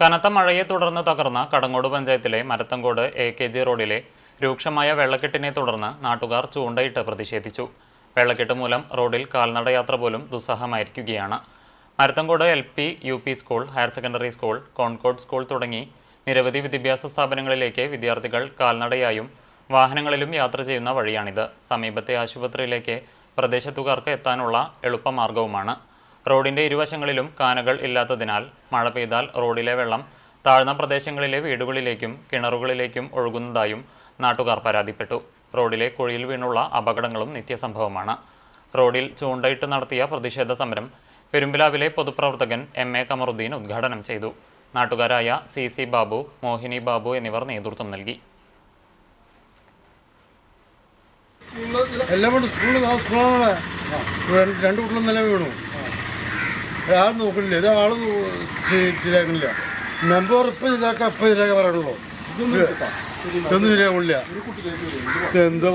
കനത്ത മഴയെ തുടർന്ന് തകർന്ന കടങ്ങോട് പഞ്ചായത്തിലെ മരത്തങ്കോട് എ കെ ജി റോഡിലെ രൂക്ഷമായ വെള്ളക്കെട്ടിനെ തുടർന്ന് നാട്ടുകാർ ചൂണ്ടയിട്ട് പ്രതിഷേധിച്ചു. വെള്ളക്കെട്ട് മൂലം റോഡിൽ കാൽനടയാത്ര പോലും ദുസ്സഹമായിരിക്കുകയാണ്. Marathamcode L P U P school higher secondary school Concord school തുടങ്ങി നിരവധി വിദ്യാഭ്യാസ സ്ഥാപനങ്ങളിലേക്ക് വിദ്യാർത്ഥികൾ കാൽനടയായും വാഹനങ്ങളിലും യാത്ര ചെയ്യുന്ന വഴിയാണിത്. സമീപത്തെ ആശുപത്രിയിലേക്ക് പ്രദേശത്തുകാർക്ക് എത്താനുള്ള എളുപ്പമാർഗവുമാണ്. റോഡിന്റെ ഇരുവശങ്ങളിലും കാനകൾ ഇല്ലാത്തതിനാൽ മഴ പെയ്താൽ റോഡിലെ വെള്ളം താഴ്ന്ന പ്രദേശങ്ങളിലെ വീടുകളിലേക്കും കിണറുകളിലേക്കും ഒഴുകുന്നതായും നാട്ടുകാർ പരാതിപ്പെട്ടു. റോഡിലെ കുഴിയിൽ വീണുള്ള അപകടങ്ങളും നിത്യസംഭവമാണ്. റോഡിൽ ചൂണ്ടയിട്ട് നടത്തിയ പ്രതിഷേധ സമരം പെരുമ്പിലാവിലെ പൊതുപ്രവർത്തകൻ എം എ കമറുദ്ദീൻ ഉദ്ഘാടനം ചെയ്തു. നാട്ടുകാരായ സി സി ബാബു മോഹിനി ബാബു എന്നിവർ നേതൃത്വം നൽകി. എല്ലാം കൊണ്ട് സ്കൂളിൽ സ്കൂളാണ്. രണ്ട് കുട്ടികളും നില വീണു. ഒരാൾ നോക്കണില്ല ഒരാൾ ശരിയാക്കണില്ല. മെമ്പർ ഇപ്പം ശരിയാക്കുക അപ്പം ശരിയാക്കാൻ പറയണല്ലോ ഇതൊന്നും ശരിയാവില്ല എന്താ